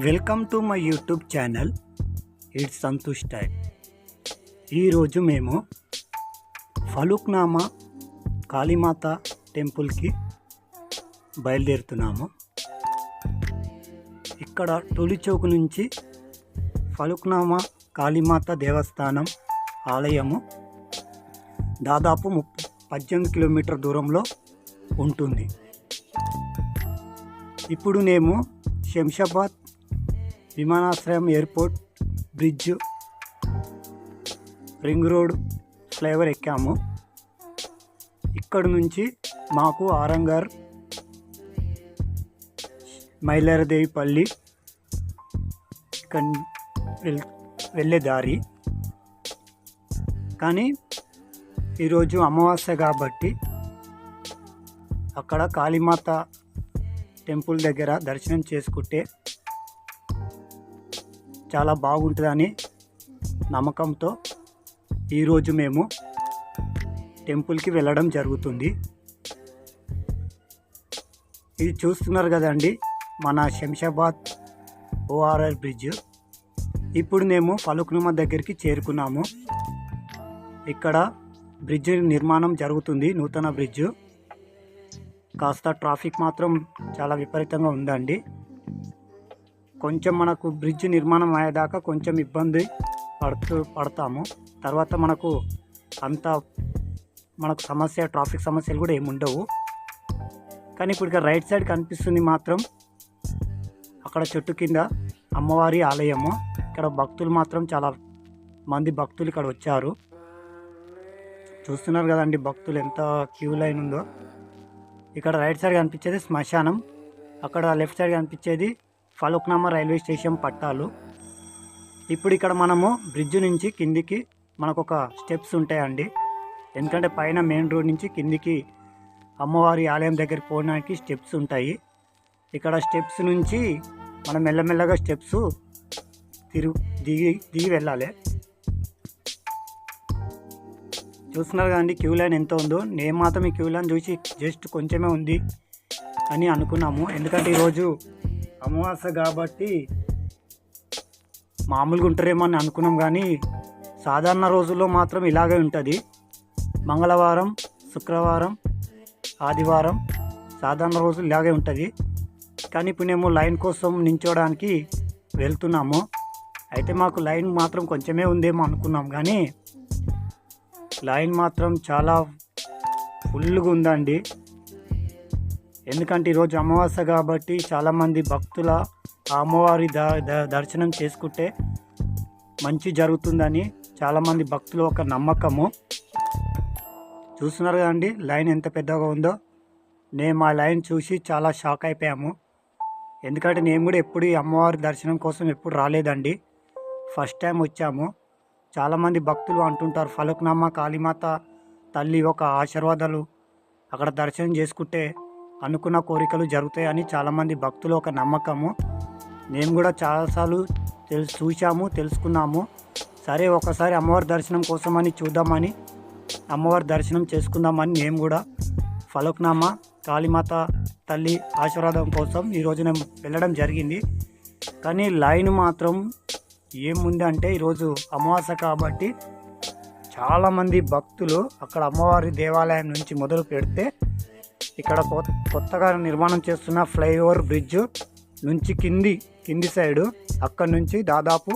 Welcome to my YouTube channel it's Santosh style ఈరోజు మేము ఫలుక్నామా కాళీమాత టెంపుల్కి బయలుదేరుతున్నాము. ఇక్కడ టొలిచౌక్ నుంచి ఫలుక్నామా కాళీమాత దేవస్థానం ఆలయము దాదాపు ముప్పై పద్దెనిమిది కిలోమీటర్ దూరంలో ఉంటుంది. ఇప్పుడు మేము శంషాబాద్ విమానాశ్రయం airport bridge ring road flyover ఎక్కాము. ఇక్కడ నుంచి మాకు ఆరంగర్ మైలారదేవి పల్లి వెళ్ళే దారి. కానీ ఈరోజు అమావాస్య కాబట్టి అక్కడ కాళీమాత టెంపుల్ దగ్గర దర్శనం చేసుకుంటే చాలా బాగుంటుందని నమ్మకంతో ఈరోజు మేము టెంపుల్కి వెళ్ళడం జరుగుతుంది. ఇది చూస్తున్నారు కదండి మన శంషాబాద్ ఓఆర్ఆర్ బ్రిడ్జ్. ఇప్పుడు మేము ఫలుక్నుమ దగ్గరికి చేరుకున్నాము. ఇక్కడ బ్రిడ్జ్ నిర్మాణం జరుగుతుంది నూతన బ్రిడ్జ్. కాస్త ట్రాఫిక్ మాత్రం చాలా విపరీతంగా ఉందండి. కొంచెం మనకు బ్రిడ్జ్ నిర్మాణం అయ్యేదాకా కొంచెం ఇబ్బంది పడుతూ పడతాము. తర్వాత మనకు అంత మనకు సమస్య ట్రాఫిక్ సమస్యలు కూడా ఏమి ఉండవు. కానీ ఇప్పుడు ఇక్కడ రైట్ సైడ్ కనిపిస్తుంది మాత్రం. అక్కడ చెట్టు కింద అమ్మవారి ఆలయము. ఇక్కడ భక్తులు మాత్రం చాలా మంది భక్తులు ఇక్కడ వచ్చారు. చూస్తున్నారు కదండి భక్తులు ఎంత క్యూ లైన్ ఉందో. ఇక్కడ రైట్ సైడ్ కనిపించేది శ్మశానం. అక్కడ లెఫ్ట్ సైడ్ కనిపించేది ఫలుక్నామా రైల్వే స్టేషన్ పట్టాలు. ఇప్పుడు ఇక్కడ మనము బ్రిడ్జ్ నుంచి కిందికి మనకు ఒక స్టెప్స్ ఉంటాయండి. ఎందుకంటే పైన మెయిన్ రోడ్ నుంచి కిందికి అమ్మవారి ఆలయం దగ్గరికి పోవడానికి స్టెప్స్ ఉంటాయి. ఇక్కడ స్టెప్స్ నుంచి మనం మెల్లమెల్లగా స్టెప్స్ తిరుగు దిగి దిగి వెళ్ళాలి. చూస్తున్నారు కదండి క్యూ లైన్ ఎంత ఉందో. నేను మాత్రం ఈ క్యూ లైన్ చూసి జస్ట్ కొంచెమే ఉంది అని అనుకున్నాము. ఎందుకంటే ఈరోజు అమావాస్య కాబట్టి మామూలుగా ఉంటారేమో అని అనుకున్నాం కానీ సాధారణ రోజుల్లో మాత్రం ఇలాగే ఉంటుంది. మంగళవారం శుక్రవారం ఆదివారం సాధారణ రోజులు ఇలాగే ఉంటుంది. కానీ ఇప్పుడు మేము లైన్ కోసం నించోడానికి వెళ్తున్నాము. అయితే మాకు లైన్ మాత్రం కొంచెమే ఉందేమో అనుకున్నాం కానీ లైన్ మాత్రం చాలా ఫుల్గా ఉందండి. ఎందుకంటే ఈరోజు అమావాస్య కాబట్టి చాలామంది భక్తుల అమ్మవారి ద ద- దర్శనం చేసుకుంటే మంచి జరుగుతుందని చాలామంది భక్తుల ఒక నమ్మకము. చూస్తున్నారు కదండి లైన్ ఎంత పెద్దగా ఉందో. మేము ఆ లైన్ చూసి చాలా షాక్ అయిపోయాము. ఎందుకంటే నేను కూడా ఎప్పుడు అమ్మవారి దర్శనం కోసం ఎప్పుడు రాలేదండి. ఫస్ట్ టైం వచ్చాము. చాలామంది భక్తులు అంటుంటారు ఫలక్నామా కాళీమాత తల్లి ఒక ఆశీర్వాదాలు అక్కడ దర్శనం చేసుకుంటే అనుకున్న కోరికలు జరుగుతాయని చాలామంది భక్తులు ఒక నమ్మకము. మేము కూడా చాలాసార్లు తెలుసు చూసాము తెలుసుకున్నాము. సరే ఒకసారి అమ్మవారి దర్శనం కోసమని చూద్దామని అమ్మవారి దర్శనం చేసుకుందామని మేము కూడా ఫలక్నామా కాళీమాత తల్లి ఆశీర్వాదం కోసం ఈరోజు నేను వెళ్ళడం జరిగింది. కానీ లైన్ మాత్రం ఏముంది అంటే ఈరోజు అమావాస్య కాబట్టి చాలామంది భక్తులు అక్కడ అమ్మవారి దేవాలయం నుంచి మొదలు పెడితే ఇక్కడ కొత్తగా నిర్మాణం చేస్తున్న ఫ్లైఓవర్ బ్రిడ్జ్ నుంచి కింది కింది సైడు అక్కడ నుంచి దాదాపు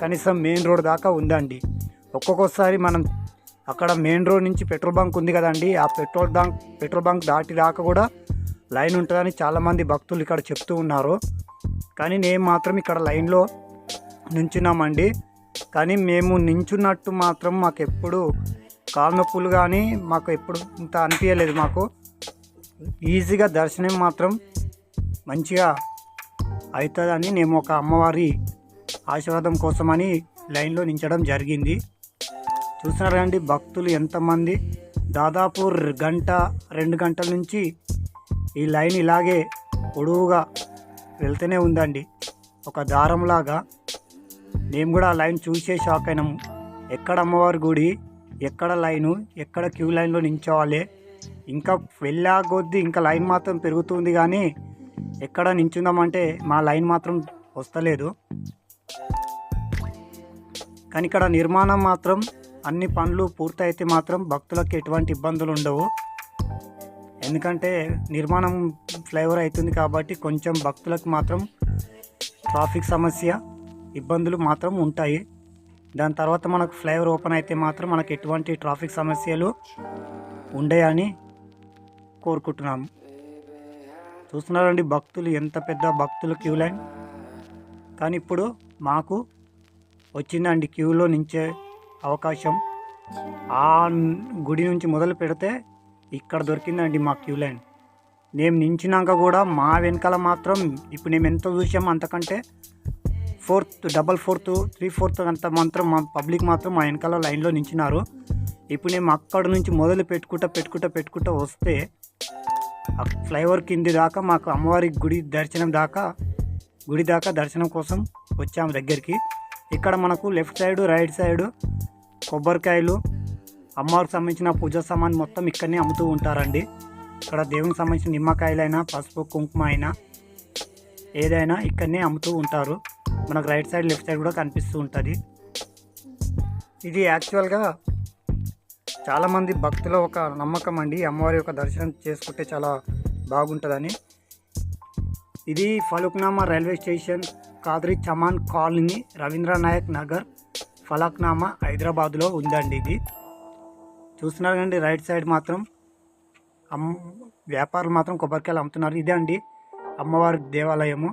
కనీసం మెయిన్ రోడ్ దాకా ఉందండి. ఒక్కొక్కసారి మనం అక్కడ మెయిన్ రోడ్ నుంచి పెట్రోల్ బంక్ ఉంది కదండి ఆ పెట్రోల్ బంక్ పెట్రోల్ బంక్ దాటి దాకా కూడా లైన్ ఉంటుందని చాలామంది భక్తులు ఇక్కడ చెప్తూ ఉన్నారు. కానీ నేను మాత్రం ఇక్కడ లైన్లో నించున్నామండి. కానీ మేము నించున్నట్టు మాత్రం మాకు ఎప్పుడు కాళ్ళ నొప్పులు కానీ మాకు ఎప్పుడు ఇంత అనిపించలేదు మాకు. ఈజీగా దర్శనం మాత్రం మంచిగా అవుతుందని మేము ఒక అమ్మవారి ఆశీర్వాదం కోసమని లైన్లో నించడం జరిగింది. చూస్తున్నారు అండి భక్తులు ఎంతమంది? దాదాపు గంట రెండు గంటల నుంచి ఈ లైన్ ఇలాగే పొడవుగా వెళ్తూనే ఉందండి. ఒక దారంలాగా మేము కూడా ఆ లైన్ చూసే షాక్ అయినాం. ఎక్కడ అమ్మవారి గుడి ఎక్కడ లైను ఎక్కడ క్యూ లైన్లో నించోవాలి ఇంకా వెళ్ళా కొద్దీ ఇంకా లైన్ మాత్రం పెరుగుతుంది కానీ ఎక్కడ నించుందామంటే మా లైన్ మాత్రం వస్తలేదు. కానీ ఇక్కడ నిర్మాణం మాత్రం అన్ని పనులు పూర్తయితే మాత్రం భక్తులకు ఎటువంటి ఇబ్బందులు ఉండవు. ఎందుకంటే నిర్మాణం ఫ్లైఓవర్ అవుతుంది కాబట్టి కొంచెం భక్తులకు మాత్రం ట్రాఫిక్ సమస్య ఇబ్బందులు మాత్రం ఉంటాయి. దాని తర్వాత మనకు ఫ్లైఓవర్ ఓపెన్ అయితే మాత్రం మనకు ఎటువంటి ట్రాఫిక్ సమస్యలు ఉండయని కోరుకుంటున్నాము. చూస్తున్నారండి భక్తులు ఎంత పెద్ద భక్తులు క్యూ లైన్. కానీ ఇప్పుడు మాకు వచ్చిందండి క్యూలో నించే అవకాశం. ఆ గుడి నుంచి మొదలు పెడితే ఇక్కడ దొరికిందండి మా క్యూ లైన్. మేము నించినాక కూడా మా వెనకాల మాత్రం ఇప్పుడు మేము ఎంత చూసాము అంతకంటే fourth double fourth three fourth అంత మాత్రం మా పబ్లిక్ మాత్రం మా వెనకాల లైన్లో నించినారు. ఇప్పుడు మేము అక్కడ నుంచి మొదలు పెట్టుకుంటా పెట్టుకుంటా పెట్టుకుంటా వస్తే ఆ ఫ్లైఓవర్ కింది దాకా మాకు అమ్మవారి గుడి దర్శనం దాకా గుడి దాకా దర్శనం కోసం వచ్చాము దగ్గరికి. ఇక్కడ మనకు లెఫ్ట్ సైడ్ రైట్ సైడ్ కొబ్బరికాయలు అమ్మవారికి సంబంధించిన పూజా సామాన్ మొత్తం ఇక్కడనే అమ్ముతూ ఉంటారండి. ఇక్కడ దేవునికి సంబంధించిన నిమ్మకాయలైనా పసుపు కుంకుమ అయినా ఏదైనా ఇక్కడనే అమ్ముతూ ఉంటారు. మనకు రైట్ సైడ్ లెఫ్ట్ సైడ్ కూడా కనిపిస్తూ ఉంటుంది. ఇది యాక్చువల్గా చాలామంది భక్తుల ఒక నమ్మకం అండి. అమ్మవారి యొక్క దర్శనం చేసుకుంటే చాలా బాగుంటుందని. ఇది Falaknuma railway station Kadri Chaman colony Ravindra Nayak Nagar Falaknuma హైదరాబాద్లో ఉందండి ఇది. చూస్తున్నారు కండి రైట్ సైడ్ మాత్రం అమ్ వ్యాపారులు మాత్రం కొబ్బరికాయలు అమ్ముతున్నారు. ఇదే అండి అమ్మవారి దేవాలయము.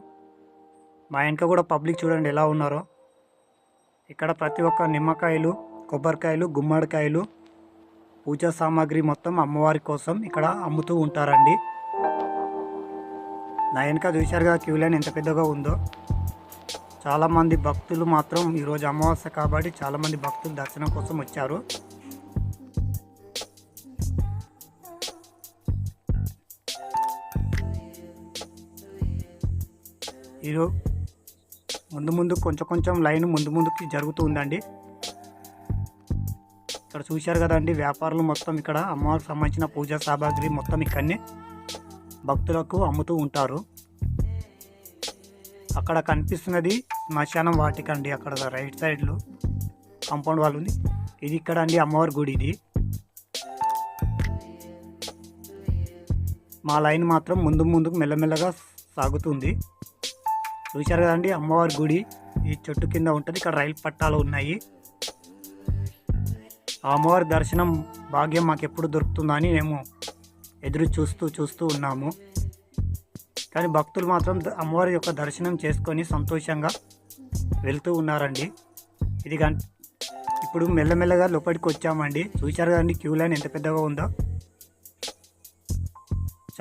మా వెనక కూడా పబ్లిక్ చూడండి ఎలా ఉన్నారో. ఇక్కడ ప్రతి ఒక్క నిమ్మకాయలు కొబ్బరికాయలు గుమ్మడికాయలు పూజా సామాగ్రి మొత్తం అమ్మవారి కోసం ఇక్కడ అమ్ముతూ ఉంటారండి. నా వెనక చూశారు కదా క్యూ లైన్ ఎంత పెద్దగా ఉందో. చాలామంది భక్తులు మాత్రం ఈరోజు అమావాస్య కాబట్టి చాలామంది భక్తులు దర్శనం కోసం వచ్చారు. ఈరోజు ముందు ముందు కొంచెం కొంచెం లైన్ ముందు ముందుకి జరుగుతూ ఉందండి. ఇక్కడ చూశారు కదండి వ్యాపారులు మొత్తం ఇక్కడ అమ్మవారికి సంబంధించిన పూజా సామాగ్రి మొత్తం ఇక్కడనే భక్తులకు అమ్ముతూ ఉంటారు. అక్కడ కనిపిస్తున్నది శ్మశానం వాటిక అండి అక్కడ రైట్ సైడ్లో కాంపౌండ్ వాళ్ళు ఉంది. ఇది ఇక్కడ అండి అమ్మవారి గుడి ఇది. మా లైన్ మాత్రం ముందు ముందుకు మెల్లమెల్లగా సాగుతుంది. చూశారు కదండి అమ్మవారి గుడి ఈ చెట్టు కింద ఉంటుంది ఇక్కడ రైలు పట్టాలు ఉన్నాయి. ఆ అమ్మవారి దర్శనం భాగ్యం మాకు ఎప్పుడు దొరుకుతుందా అని మేము ఎదురు చూస్తూ చూస్తూ ఉన్నాము. కానీ భక్తులు మాత్రం అమ్మవారి యొక్క దర్శనం చేసుకొని సంతోషంగా వెళ్తూ ఉన్నారండి. ఇది కన్ ఇప్పుడు మెల్లమెల్లగా లోపలికి వచ్చామండి. చూశారు కదండి క్యూ లైన్ ఎంత పెద్దగా ఉందో.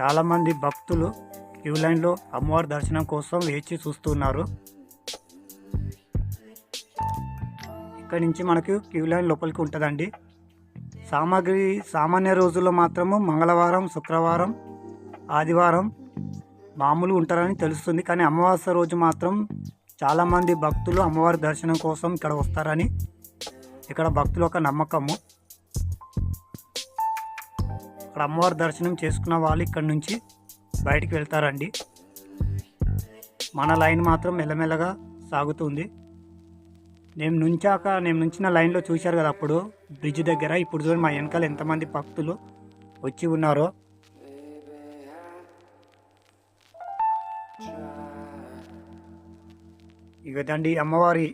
చాలామంది భక్తులు క్యూ లైన్లో అమ్మవారి దర్శనం కోసం వేచి చూస్తున్నారు. ఇక్కడ నుంచి మనకు క్యూ లైన్ లోపలికి ఉంటుందండి. సామాగ్రి సామాన్య రోజుల్లో మాత్రము మంగళవారం శుక్రవారం ఆదివారం మామూలు ఉంటారని తెలుస్తుంది. కానీ అమావాస్య రోజు మాత్రం చాలామంది భక్తులు అమ్మవారి దర్శనం కోసం ఇక్కడ వస్తారని ఇక్కడ భక్తుల ఒక నమ్మకము. ఇక్కడ అమ్మవారి దర్శనం చేసుకున్న వాళ్ళు ఇక్కడ నుంచి బయటికి వెళ్తారండి. మన లైన్ మాత్రం మెల్లమెల్లగా సాగుతుంది. నేను నుంచాక నేను నుంచిన లైన్లో చూశారు కదా అప్పుడు బ్రిడ్జ్ దగ్గర ఇప్పుడు చూడండి మా వెనకాల ఎంతమంది భక్తులు వచ్చి ఉన్నారో. ఇదండి అమ్మవారి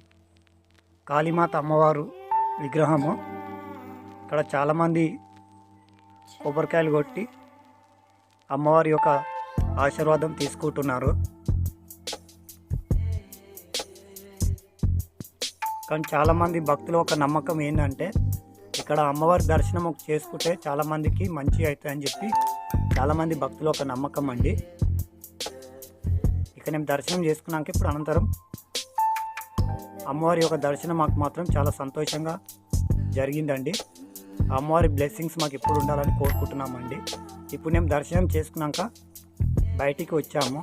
కాళీమాత అమ్మవారు విగ్రహము. ఇక్కడ చాలామంది కొబ్బరికాయలు కొట్టి అమ్మవారి యొక్క ఆశీర్వాదం తీసుకుంటున్నారు. కానీ చాలామంది భక్తులు ఒక నమ్మకం ఏంటంటే ఇక్కడ అమ్మవారి దర్శనం ఒక చేసుకుంటే చాలామందికి మంచి అవుతాయని చెప్పి చాలామంది భక్తులు ఒక నమ్మకం అండి. ఇక నేను దర్శనం చేసుకున్నాక ఇప్పుడు అనంతరం అమ్మవారి యొక్క దర్శనం మాకు మాత్రం చాలా సంతోషంగా జరిగిందండి. అమ్మవారి బ్లెస్సింగ్స్ మాకు ఎప్పుడు ఉండాలని కోరుకుంటున్నామండి. ఇప్పుడు మేము దర్శనం చేసుకున్నాక బయటికి వచ్చాము.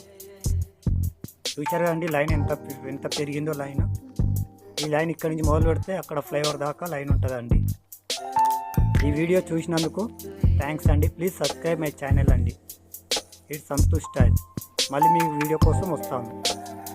చూశారు అండి లైన్ ఎంత ఎంత పెరిగిందో లైన్. ఈ లైన్ ఇక్కడ నుంచి మొదలు పెడితే అక్కడ ఫ్లైఓవర్ దాకా లైన్ ఉంటుందండి. ఈ వీడియో చూసినందుకు థ్యాంక్స్ అండి. ప్లీజ్ సబ్స్క్రైబ్ మై ఛానల్ అండి. It's Santosh style. మళ్ళీ మీ వీడియో కోసం వస్తాను.